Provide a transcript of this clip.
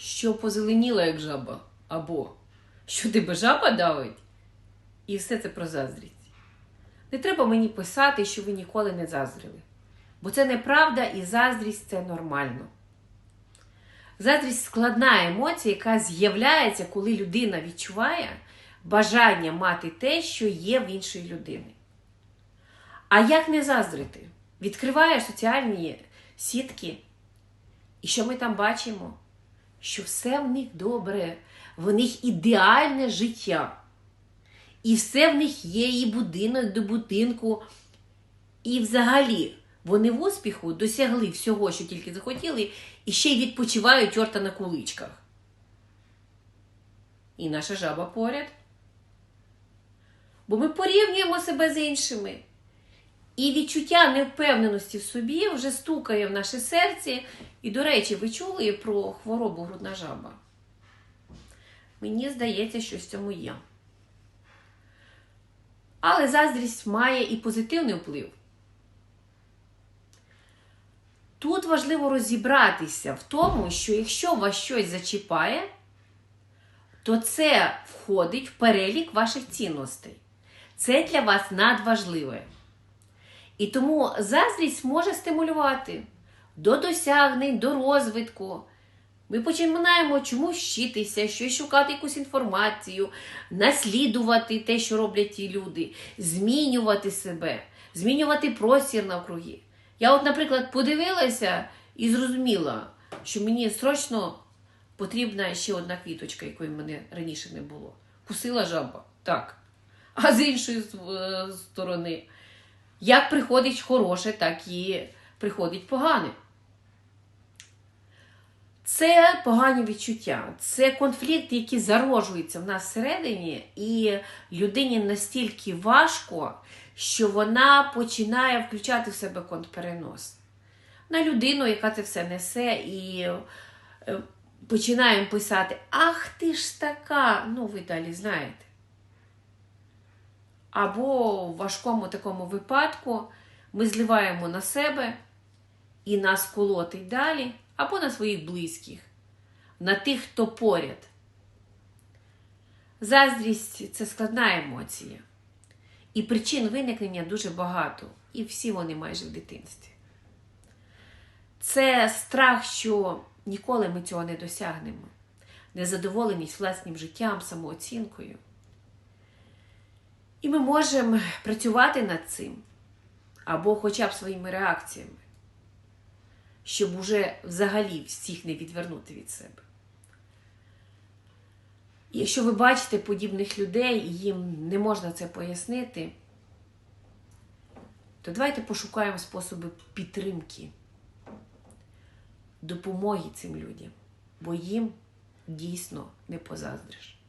що позеленіла, як жаба, або що тебе жаба давить, і все це про заздрість. Не треба мені писати, що ви ніколи не заздрили. Бо це неправда і заздрість це нормально. Заздрість складна емоція, яка з'являється, коли людина відчуває бажання мати те, що є в іншої людини. А як не заздрити? Відкриваєш соціальні сітки, і що ми там бачимо? Що все в них добре, в них ідеальне життя. І все в них є, і будинок до будинку. І взагалі вони в успіху досягли всього, що тільки захотіли, і ще й відпочивають чорта на куличках. І наша жаба поряд. Бо ми порівнюємо себе з іншими. І відчуття невпевненості в собі вже стукає в наше серце. І, до речі, ви чули про хворобу грудна жаба? Мені здається, що в цьому є. Але заздрість має і позитивний вплив. Тут важливо розібратися в тому, що якщо вас щось зачіпає, то це входить в перелік ваших цінностей. Це для вас надважливе. І тому заздрість може стимулювати до досягнень, до розвитку. Ми починаємо чомусь вчитися, щось шукати якусь інформацію, наслідувати те, що роблять ті люди, змінювати себе, змінювати простір навкруги. Я, от, наприклад, подивилася і зрозуміла, що мені срочно потрібна ще одна квіточка, якої в мене раніше не було. Кусила жаба, так. А з іншої е, сторони, як приходить хороше, так і приходить погане. Це погані відчуття, це конфлікт, який зароджується в нас всередині, і людині настільки важко, що вона починає включати в себе контрперенос на людину, яка це все несе, і е, починаємо писати: Ах ти ж така! Ну, ви далі знаєте. Або в важкому такому випадку ми зливаємо на себе і нас колотить далі, або на своїх близьких, на тих, хто поряд. Заздрість це складна емоція. І причин виникнення дуже багато, і всі вони майже в дитинстві. Це страх, що ніколи ми цього не досягнемо, незадоволеність власним життям, самооцінкою. І ми можемо працювати над цим, або хоча б своїми реакціями, щоб уже взагалі всіх не відвернути від себе. Якщо ви бачите подібних людей і їм не можна це пояснити, то давайте пошукаємо способи підтримки, допомоги цим людям, бо їм дійсно не позаздриш.